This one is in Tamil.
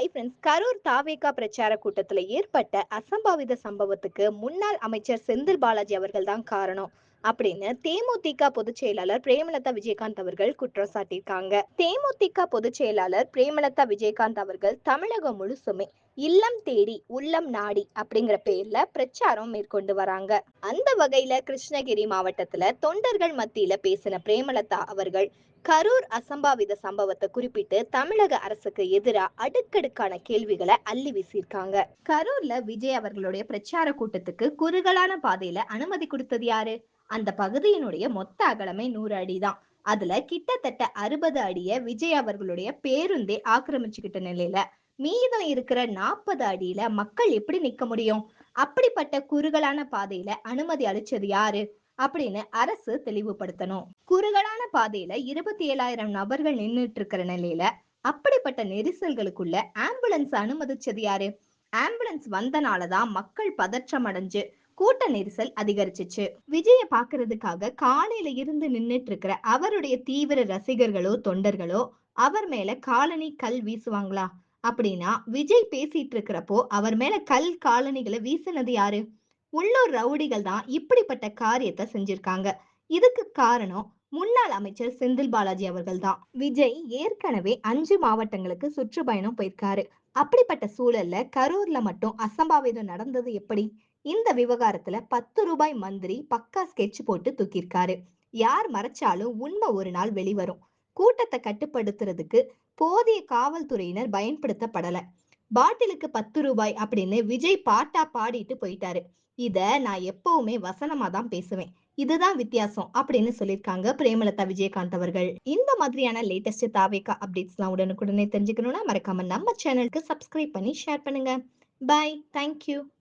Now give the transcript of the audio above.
ஹை ஃப்ரெண்ட்ஸ் கரூர் தாவேகா பிரச்சார கூட்டத்தில் ஏற்பட்ட அசம்பாவித சம்பவத்துக்கு முன்னாள் அமைச்சர் செந்தில் பாலாஜி அவர்கள் தான் காரணம். அப்படின்னு தேமுதிக பொதுச் செயலாளர் பிரேமலதா விஜயகாந்த் அவர்கள் குற்றம் சாட்டியிருக்காங்க. தேமுதிக பொதுச் செயலாளர் பிரேமலதா விஜயகாந்த் அவர்கள் தமிழகம் முழுசுமே இல்லம் தேடி உள்ளம் நாடி அப்படிங்கிற பேர்ல பிரச்சாரம் மேற்கொண்டு வராங்க. அந்த வகையில கிருஷ்ணகிரி மாவட்டத்துல தொண்டர்கள் மத்தியில பேசின பிரேமலதா அவர்கள் கரூர் அசம்பாவித சம்பவத்தை குறிப்பிட்டு தமிழக அரசுக்கு எதிரா அடுக்கடுக்கான கேள்விகளை அள்ளி வீசியிருக்காங்க. கரூர்ல விஜய் அவர்களுடைய பிரச்சார கூட்டத்துக்கு குறுகலான பாதையில அனுமதி கொடுத்தது யாரு? அந்த பகுதியினுடைய மொத்த அகலமே நூறு அடிதான். அதுல கிட்டத்தட்ட அறுபது அடிய விஜய் அவர்களுடைய பேருந்தே ஆக்கிரமிச்சுக்கிட்ட நிலையில மீதம் இருக்கிற நாற்பது அடியில மக்கள் எப்படி நிக்க முடியும்? அப்படிப்பட்ட குறுகலான பாதையில அனுமதி அளிச்சது யாரு? அப்படின்னு அரசு தெளிவுபடுத்தணும். குறுகலான பாதையில இருபத்தி ஏழாயிரம் நபர்கள் நின்றுட்டு இருக்கிற நிலையில அப்படிப்பட்ட நெரிசல்களுக்குள்ள ஆம்புலன்ஸ் அனுமதிச்சது யாரு? ஆம்புலன்ஸ் வந்தனாலதான் மக்கள் பதற்றம் அடைஞ்சு கூட்ட நெரிசல் அதிகரிச்சிச்சு. விஜய பாக்குறதுக்காக காலையில இருந்து நின்னுட்டு இருக்கிற அவருடைய தீவிர ரசிகர்களோ தொண்டர்களோ அவர் மேல காலனி கல் வீசுவாங்களா? அப்படின்னா விஜய் பேசிட்டு இருக்கிறப்போ அவர் மேல கல் காலனிகளை வீசினது யாரு? உள்ளூர் ரவுடிகள் தான் இப்படிப்பட்ட காரியத்தை செஞ்சிருக்காங்க. இதுக்கு காரணம் முன்னாள் அமைச்சர் செந்தில் பாலாஜி அவர்கள் தான். விஜய் ஏற்கனவே அஞ்சு மாவட்டங்களுக்கு சுற்றுப்பயணம் போயிருக்காரு. அப்படிப்பட்ட சூழல்ல கரூர்ல மட்டும் அசம்பாவிதம் நடந்தது எப்படி? இந்த விவகாரத்துல பத்து ரூபாய் மந்திரி பக்கா ஸ்கெட்ச் போட்டு தூக்கியிருக்காரு. யார் மறைச்சாலும் உண்மை ஒரு நாள் வெளிவரும். கூட்டத்தை கட்டுப்படுத்துறதுக்கு போதிய காவல்துறையினர் பயன்படுத்தப்படல. பாட்டிலுக்கு பத்து ரூபாய் அப்படின்னு விஜய் பாட்டா பாடிட்டு போயிட்டாரு. இத நான் எப்பவுமே வசனமா தான் பேசுவேன். இதுதான் வித்தியாசம் அப்படின்னு சொல்லியிருக்காங்க பிரேமலதா விஜயகாந்த் அவர்கள். இந்த மாதிரியான லேட்டஸ்ட் தாவேக்கா அப்டேட்ஸ்லாம் உடனுக்குடனே தெரிஞ்சுக்கணும்னா மறக்காம நம்ம சேனலுக்கு சப்ஸ்கிரைப் பண்ணி ஷேர் பண்ணுங்க. Bye thank you